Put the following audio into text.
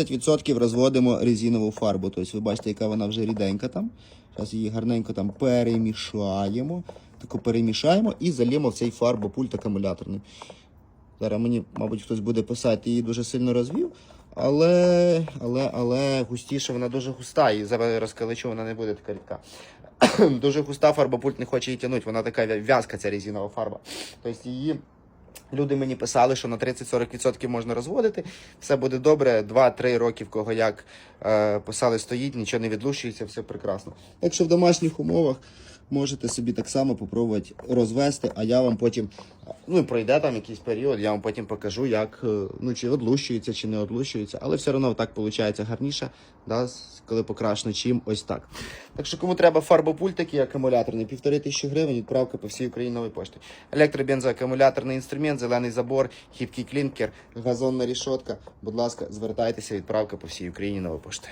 10% розводимо резинову фарбу. Тобто ви бачите, яка вона вже ріденька там. Зараз її гарненько там перемішаємо. Тако перемішаємо і залємо в цей фарбопульт акумуляторний. Зараз мені, мабуть, хтось буде писати, її дуже сильно розвів. Але, але, але густіше вона дуже густа, і зараз розкаличу вона не буде така рідка. дуже густа фарба пульт не хоче її тягнути, вона така в'язка, ця резинова фарба. Тобто її люди мені писали, що на 30-40% можна розводити, все буде добре. 2-3 роки в кого як е, писали, стоїть, нічого не відлущується, все прекрасно. Якщо в домашніх умовах можете собі так само попробувати розвести, а я вам потім, ну пройде там якийсь період, я вам потім покажу, як е, ну чи одлущується, чи не одлущується, але все одно так виходить гарніше, да, коли покрашено, чим ось так. Так що кому треба фарбопульт такий акумуляторний, півтори тисячі гривень, відправка по всій Україні нової пошти. Електробензоакумуляторний інструмент, зелений забор, хіткий клінкер, газонна рішотка. Будь ласка, звертайтеся, відправка по всій Україні нової пошти.